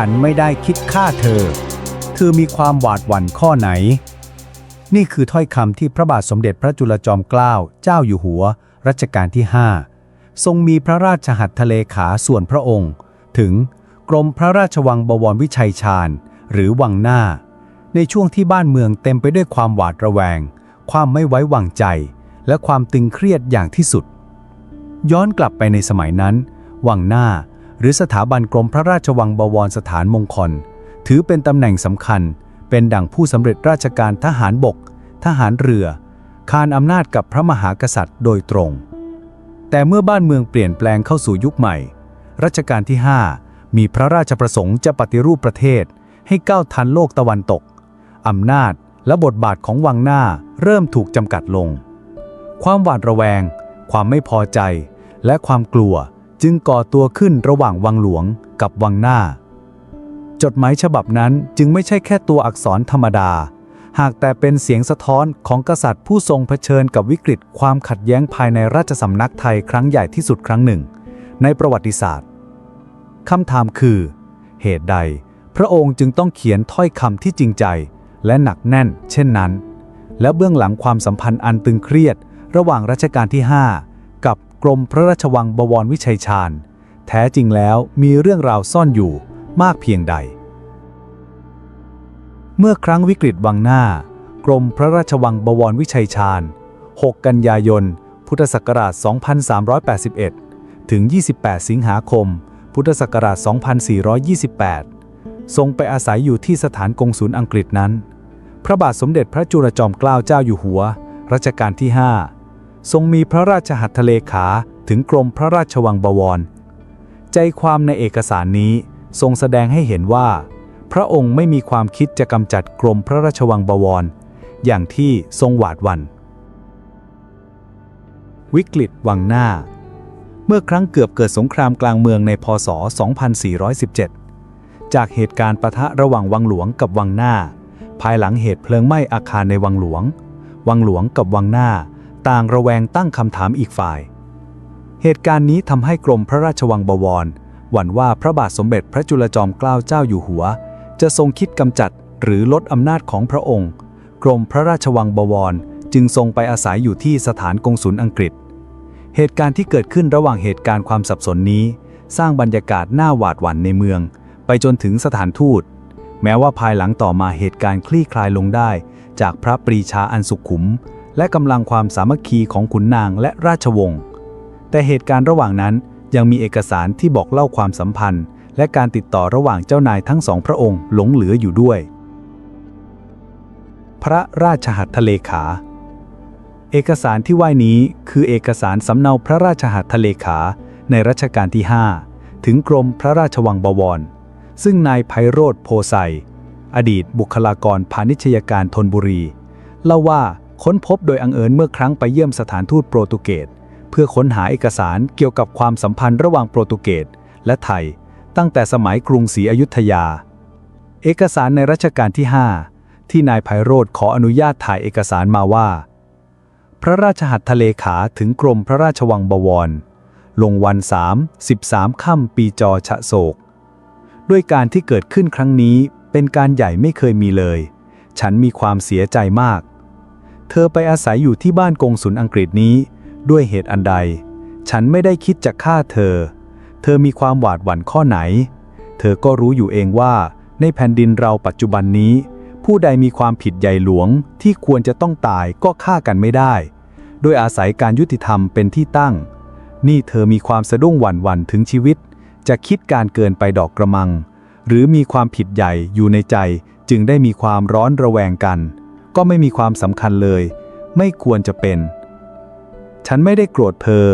ฉันไม่ได้คิดฆ่าเธอ เธอมีความหวาดหวั่นข้อไหน นี่คือถ้อยคำที่พระบาทสมเด็จพระจุลจอมเกล้าเจ้าอยู่หัว รัชกาลที่ 5 ทรงมีพระราชหัตถเลขาส่วนพระองค์ ถึงกรมพระราชวังบวรวิชัยชาญ หรือวังหน้า ในช่วงที่บ้านเมืองเต็มไปด้วยความหวาดระแวง ความไม่ไว้วางใจ และความตึงเครียดอย่างที่สุด ย้อนกลับไปในสมัยนั้น วังหน้า หรือสถาบันกรมพระราชวังบวรสถานมงคล ถือเป็นตำแหน่งสำคัญ เป็นดั่งผู้สำเร็จราชการทหารบก ทหารเรือ คานอำนาจกับพระมหากษัตริย์โดยตรง แต่เมื่อบ้านเมืองเปลี่ยนแปลงเข้าสู่ยุคใหม่ รัชกาลที่ 5 มีพระราชประสงค์จะปฏิรูปประเทศ ให้ก้าวทันโลกตะวันตกอำนาจและบทบาทของวังหน้าเริ่มถูกจำกัดลง ความหวาดระแวง ความไม่พอใจ และความกลัว จึงก่อตัวขึ้นระหว่างวังหลวงกับวังหน้า จดหมายฉบับนั้นจึงไม่ใช่แค่ตัวอักษรธรรมดา หากแต่เป็นเสียงสะท้อนของกษัตริย์ผู้ทรงเผชิญกับวิกฤตความขัดแย้งภายในราชสำนักไทยครั้งใหญ่ที่สุดครั้งหนึ่ง ในประวัติศาสตร์คำถามคือ เหตุใด พระองค์จึงต้องเขียนถ้อยคำที่จริงใจ และหนักแน่น เช่นนั้น และเบื้องหลังความสัมพันธ์อันตึงเครียด ระหว่างรัชกาลที่ 5 รมพระราชวังบวรวิชัยชาญ แท้จริงแล้วมีเรื่องราวซ่อนอยู่มากเพียงใด เมื่อครั้งวิกฤตวังหน้า กรมพระราชวังบวรวิชัยชาญ 6 กันยายน พุทธศักราช 2381 ถึง 28 สิงหาคม พุทธศักราช 2428 ทรงไปอาศัยอยู่ที่สถานกงศูนย์อังกฤษนั้น พระบาทสมเด็จพระจุลจอมเกล้าเจ้าอยู่หัว รัชกาลที่ 5 ทรงมีพระราชหัตถเลขาถึงกรมพระราชวังบวร ใจความในเอกสารนี้ทรงแสดงให้เห็นว่า พระองค์ไม่มีความคิดจะกำจัดกรมพระราชวังบวร อย่างที่ทรงหวาดหวั่นวิกฤตวังหน้า เมื่อครั้งเกือบเกิดสงครามกลางเมืองในพศ 2417 จากเหตุการณ์ปะทะระหว่างวังหลวงกับวังหน้า ภายหลังเหตุเพลิงไหม้อาคารในวังหลวง วังหลวงกับวังหน้า ต่างระแวงตั้งคำถามอีกฝ่าย เหตุการณ์นี้ทำให้กรมพระราชวังบวร หวั่นว่าพระบาทสมเด็จพระจุลจอมเกล้าเจ้าอยู่หัว จะทรงคิดกำจัดหรือลดอำนาจของพระองค์ กรมพระราชวังบวรจึงทรงไปอาศัยอยู่ที่สถานกงสุลอังกฤษ เหตุการณ์ที่เกิดขึ้นระหว่างเหตุการณ์ความสับสนนี้ สร้างบรรยากาศน่าหวาดหวั่นในเมือง ไปจนถึงสถานทูต แม้ว่าภายหลังต่อมาเหตุการณ์คลี่คลายลงได้ จากพระปรีชาอันสุขุม และกำลังความสามัคคีของขุนนางและราชวงศ์ แต่เหตุการณ์ระหว่างนั้นยังมีเอกสารที่บอกเล่าความสัมพันธ์ และการติดต่อระหว่างเจ้านายทั้งสองพระองค์หลงเหลืออยู่ด้วย พระราชหัตถเลขา เอกสารที่ว่านี้คือเอกสารสำเนาพระราชหัตถเลขาในรัชกาลที่ 5 ถึงกรมพระราชวังบวร ซึ่งนายไพโรธโพไซอดีตบุคลากรพาณิชยการธนบุรีเล่าว่า ค้นพบโดยอังเอิญเมื่อครั้งไปเยี่ยมสถานทูตโปรตุเกสเพื่อค้นหาเอกสารเกี่ยวกับความสัมพันธ์ระหว่างโปรตุเกสและไทย ตั้งแต่สมัยกรุงศรีอยุธยา เอกสารในรัชกาลที่ 5 ที่นายไพโรธขออนุญาตถ่ายเอกสารมาว่า พระราชหัตถเลขาถึงกรมพระราชวังบวร ลงวันสาม13 ค่ำปีจอฉะโศก ด้วยการที่เกิดขึ้นครั้งนี้เป็นการใหญ่ไม่เคยมีเลย ฉันมีความเสียใจมาก เธอไปอาศัยอยู่ที่บ้านกงสุลอังกฤษนี้ ด้วยเหตุอันใด ฉันไม่ได้คิดจะฆ่าเธอ เธอมีความหวาดหวั่นข้อไหน เธอก็รู้อยู่เองว่า ในแผ่นดินเราปัจจุบันนี้ ผู้ใดมีความผิดใหญ่หลวงที่ควรจะต้องตายก็ฆ่ากันไม่ได้ โดยอาศัยการยุติธรรมเป็นที่ตั้ง นี่เธอมีความสะดุ้งหวั่นหวั่นถึงชีวิต จะคิดการเกินไปดอกกระมัง หรือมีความผิดใหญ่อยู่ในใจจึงได้มีความร้อนระแวงกัน ก็ไม่มีความสำคัญเลย ไม่ควรจะเป็น ฉันไม่ได้โกรธเธอ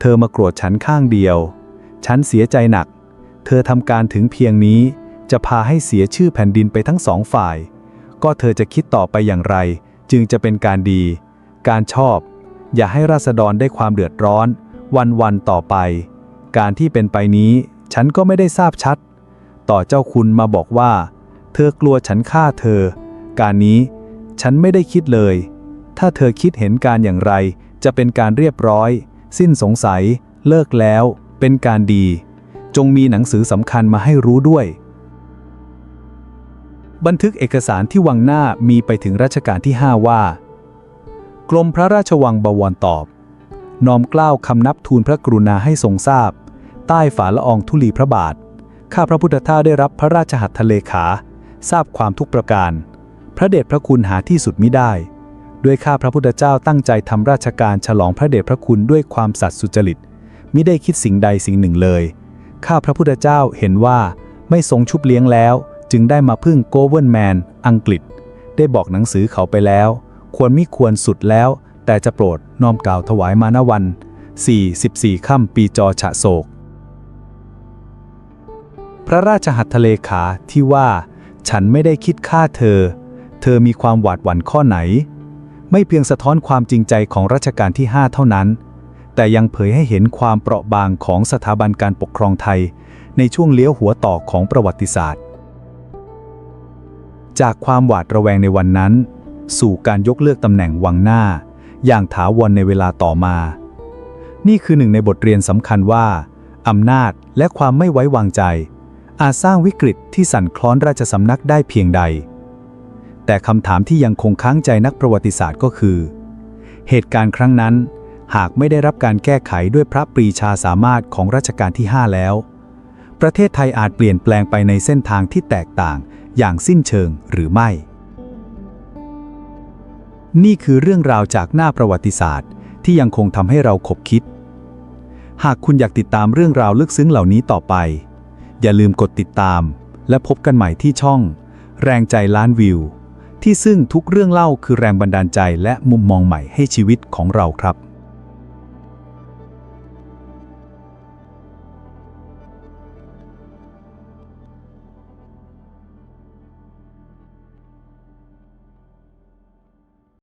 เธอมาโกรธฉันข้างเดียว ฉันเสียใจหนัก เธอทำการถึงเพียงนี้ จะพาให้เสียชื่อแผ่นดินไปทั้งสองฝ่าย ก็เธอจะคิดต่อไปอย่างไร จึงจะเป็นการดี การชอบ อย่าให้ราษฎรได้ความเดือดร้อน วันวันต่อไป การที่เป็นไปนี้ ฉันก็ไม่ได้ทราบชัด ต่อเจ้าคุณมาบอกว่า เธอกลัวฉันฆ่าเธอ การนี้ ฉันไม่ได้คิดเลย ถ้าเธอคิดเห็นการอย่างไร จะเป็นการเรียบร้อย สิ้นสงสัย เลิกแล้ว เป็นการดี จงมีหนังสือสำคัญมาให้รู้ด้วย บันทึกเอกสารที่วังหน้ามีไปถึงรัชกาลที่ 5 ว่า กรมพระราชวังบวรตอบ น้อมกล้าวคำนับทูลพระกรุณาให้ทรงทราบ ใต้ฝาละอองธุลีพระบาท ข้าพระพุทธทาสได้รับพระราชหัตถเลขา ทราบความทุกประการ ระเดชพระคุณหาที่สุดมิได้ ด้วยข้าพระพุทธเจ้าตั้งใจทำราชการฉลองพระเดชพระคุณด้วยความสัตย์สุจริตมิได้คิดสิ่งใดสิ่งหนึ่งเลย ข้าพระพุทธเจ้าเห็นว่าไม่ทรงชุบเลี้ยงแล้ว จึงได้มาพึ่งโกเวนแมนอังกฤษ ได้บอกหนังสือเขาไปแล้ว ควรมิควรสุดแล้ว แต่จะโปรดน้อมกล่าวถวายมาณวัน 44ค่ำปีจอฉะโศก พระราชหัตถเลขาที่ว่า ฉันไม่ได้คิดฆ่าเธอ เธอมีความหวาดหวั่นข้อไหน ไม่เพียงสะท้อนความจริงใจของรัชกาลที่ 5 เท่านั้น แต่ยังเผยให้เห็นความเปราะบางของสถาบันการปกครองไทย ในช่วงเลี้ยวหัวต่อของประวัติศาสตร์ จากความหวาดระแวงในวันนั้น สู่การยกเลิกตำแหน่งวังหน้า อย่างถาวรในเวลาต่อมา นี่คือหนึ่งในบทเรียนสำคัญว่าอำนาจและความไม่ไว้วางใจ อาจสร้างวิกฤตที่สั่นคลอนราชสำนักได้เพียงใด แต่คำถามที่ยังคงค้างใจนักประวัติศาสตร์ก็คือ เหตุการณ์ครั้งนั้น หากไม่ได้รับการแก้ไขด้วยพระปรีชาสามารถของรัชกาลที่ 5 แล้ว ประเทศไทยอาจเปลี่ยนแปลงไปในเส้นทางที่แตกต่างอย่างสิ้นเชิงหรือไม่ นี่คือเรื่องราวจากหน้าประวัติศาสตร์ ที่ยังคงทำให้เราขบคิด หากคุณอยากติดตามเรื่องราวลึกซึ้งเหล่านี้ต่อไป อย่าลืมกดติดตาม และพบกันใหม่ที่ช่อง แรงใจล้านวิว ที่ซึ่งทุกเรื่องเล่าคือแรงบันดาลใจและมุมมองใหม่ให้ชีวิตของเราครับ